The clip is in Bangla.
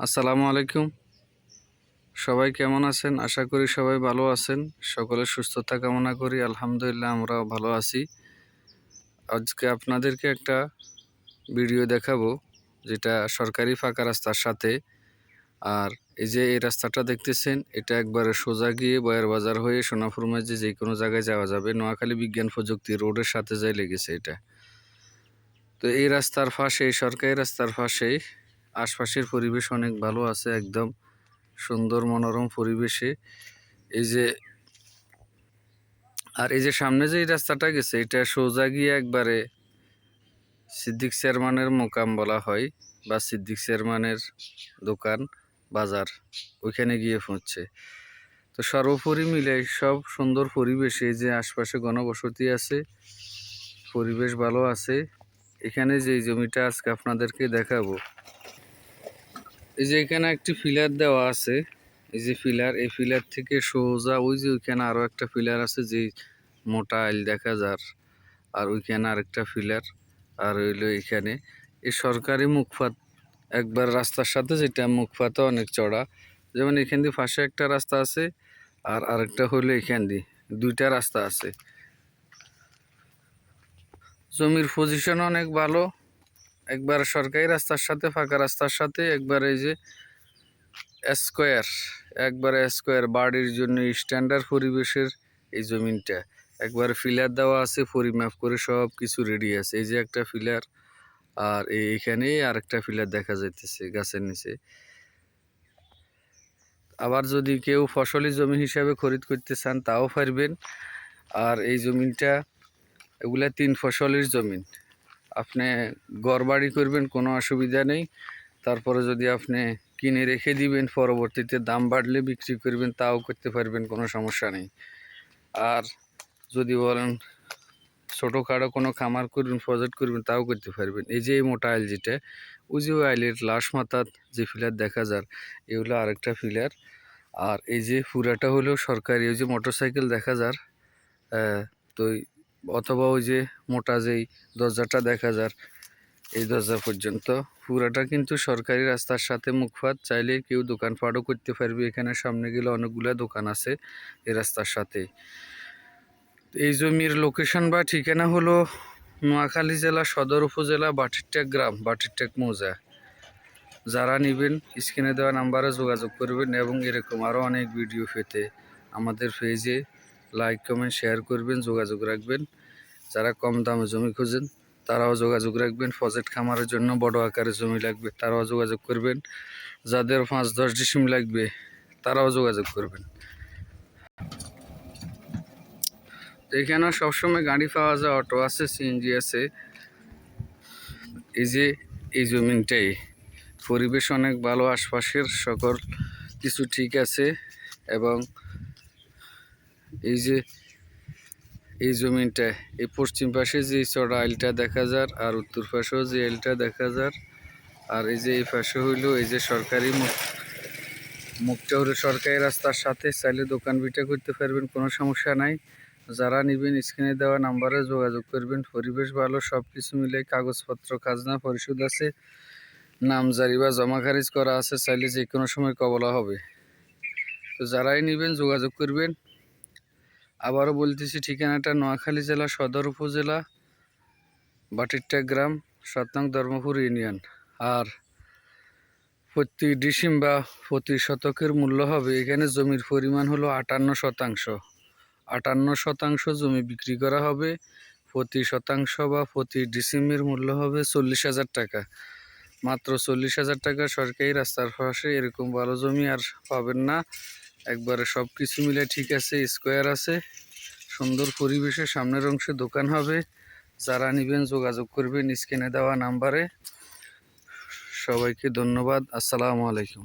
আসসালামু আলাইকুম। সবাই কেমন আছেন? আশা করি সবাই ভালো আছেন। সকলে সুস্থতা কামনা করি। আলহামদুলিল্লাহ আমরাও ভালো আছি। আজকে আপনাদেরকে একটা ভিডিও দেখাবো, যেটা সরকারি ফাঁকা রাস্তার সাথে। আর এই যে এই রাস্তাটা দেখতেছেন, এটা একবারে সোজা গিয়ে বয়ার বাজার হয়ে সোনাপুর মাঝে যে কোনো জায়গায় যাওয়া যাবে। নোয়াখালী বিজ্ঞান প্রযুক্তি রোডের সাথে যাই লেগেছে এটা। তো এই রাস্তার পাশে সরকারি রাস্তার পাশেই আশপাশের পরিবেশ অনেক ভালো আছে, একদম সুন্দর মনোরম পরিবেশে। এই যে আর এই যে সামনে যে এই রাস্তাটা গেছে, এটা সোজা গিয়ে একবারে সিদ্দিক চেয়ারম্যানের মোকাম বলা হয় বা সিদ্দিক চেয়ারম্যানের দোকান, বাজার, ওইখানে গিয়ে পৌঁছছে তো সর্বোপরি মিলে সব সুন্দর পরিবেশে যে আশপাশে গণবসতি আছে, পরিবেশ ভালো আছে। এখানে যে জমিটা আজকে আপনাদেরকে দেখাবো এই যে এখানে একটি ফিলার দেওয়া আছে। এই যে ফিলার, এই ফিলার থেকে সোজা ওই যে ওইখানে আরও একটা ফিলার আছে, যে মোটা আইল দেখা যার। আর ওইখানে আরেকটা ফিলার, আর হইল এখানে। এই সরকারি মুখপাত, একবার রাস্তার সাথে যেটা মুখপাতও অনেক চড়া। যেমন এখান দিয়ে পাশে একটা রাস্তা আছে, আর আরেকটা হইল এখান দিয়ে। দুইটা রাস্তা আছে। জমির পজিশন অনেক ভালো। একবার সরকারি রাস্তার সাথে, ফাঁকা রাস্তার সাথে, একবার এই যে স্কোয়ার, একবারে স্কোয়ার বাড়ির জন্য স্ট্যান্ডার্ড পরিবেশের এই জমিনটা। একবার ফিলার দেওয়া আছে, পরিমাপ করে সব কিছু রেডি আছে। এই যে একটা ফিলার আর এইখানে আরেকটা ফিলার দেখা যাইতেছে গাছের নিচে। আবার যদি কেউ ফসলি জমি হিসাবে খরিদ করতে চান, তাও পারবেন। আর এই জমিনটা, এগুলা তিন ফসলের জমিন। আপনি বাড়ি করবেন, কোনো অসুবিধা নেই। তারপরে যদি আপনি কিনে রেখে দিবেন, পরবর্তীতে দাম বাড়লে বিক্রি করবেন, তাও করতে পারবেন, কোনো সমস্যা নেই। আর যদি বলেন ছোটো ছোটোখাটো কোনো খামার করবেন, প্রজেক্ট করবেন, তাও করতে পারবেন। এই যে এই মোটা আইল যেটা, ওই আইলের লাশ মাথার যে ফিলার দেখা যার এগুলো আরেকটা ফিলার। আর এই যে পুরাটা হলো সরকারি, ওই যে মোটরসাইকেল দেখা যার তো অথবা ওই যে মোটা যেই দরজাটা দেখা যার, এই দরজা পর্যন্ত। পুরাটা কিন্তু সরকারি রাস্তার সাথে মুখপাত চাইলে কেউ দোকানপাটও করতে পারবে। এখানে সামনে গেলে অনেকগুলো দোকান আছে এই রাস্তার সাথে। এই জমির লোকেশন বা ঠিকানা হলো নোয়াখালী জেলা সদর উপজেলা বাটিরটেক গ্রাম, বাটিরটেক মৌজা। যারা নেবেন, স্ক্রিনে দেওয়া নাম্বারে যোগাযোগ করবেন এবং এরকম আরও অনেক ভিডিও পেতে আমাদের পেজে লাইক কমেন্ট শেয়ার করবেন, যোগাযোগ রাখবেন। যারা কম দামে জমি খুঁজেন, তারাও যোগাযোগ রাখবেন। ফজেট খামারের জন্য বড় আকারে জমি লাগবে, তারাও যোগাযোগ করবেন। যাদের পাঁচ, দশ ডিসিম লাগবে, তারাও যোগাযোগ করবেন। এখানে সবসময় গাড়ি পাওয়া যায়, অটো আছে সিএনজি আছে। এই যে, এই জমিনটাই। পরিবেশ অনেক ভালো, আশপাশের সকল কিছু ঠিক আছে এবং এই যে, এই জমিনটা, এই পশ্চিম পাশে যে চড়া আইলটা দেখা যার আর উত্তর পাশেও যে আইলটা দেখা যার। আর এই যে এই পাশে হইল এই যে সরকারি মুখ, মুখটা হলো সরকারি রাস্তার সাথে, চাইলে দোকান বিটা করতে পারবেন, কোনো সমস্যা নাই। যারা নেবেন স্ক্রিনে দেওয়া নাম্বারে যোগাযোগ করবেন, পরিবেশ ভালো সব কিছু মিলে কাগজপত্র, খাজনা, পরিশোধ আছে নামজারি বা জমা খারিজ করা আছে, চাইলে যে কোনো সময় কবলা হবে। তো যারাই নেবেন, যোগাযোগ করবেন। আবারও বলতেছি, ঠিকানাটা নোয়াখালী জেলা সদর উপজেলা, বাটিরটা গ্রাম, সাত নং ধর্মপুর ইউনিয়ন। আর প্রতি ডিসিম বা প্রতি শতকের মূল্য হবে, এখানে জমির পরিমাণ হলো আটান্ন শতাংশ। আটান্ন শতাংশ জমি বিক্রি করা হবে, প্রতি শতাংশ বা প্রতি ডিসিমের মূল্য হবে চল্লিশ হাজার টাকা। মাত্র চল্লিশ হাজার টাকা সরকারি রাস্তার পাশে এরকম ভালো জমি আর পাবেন না। একবারে সব কিছু মিলে ঠিক আছে স্কোয়ার আছে। সুন্দর পরিবেশে সামনের অংশে দোকান হবে। যারা নেবেন যোগাযোগ করবেন স্ক্রিনে দেওয়া নাম্বারে। সবাইকে ধন্যবাদ। আসসালামু আলাইকুম।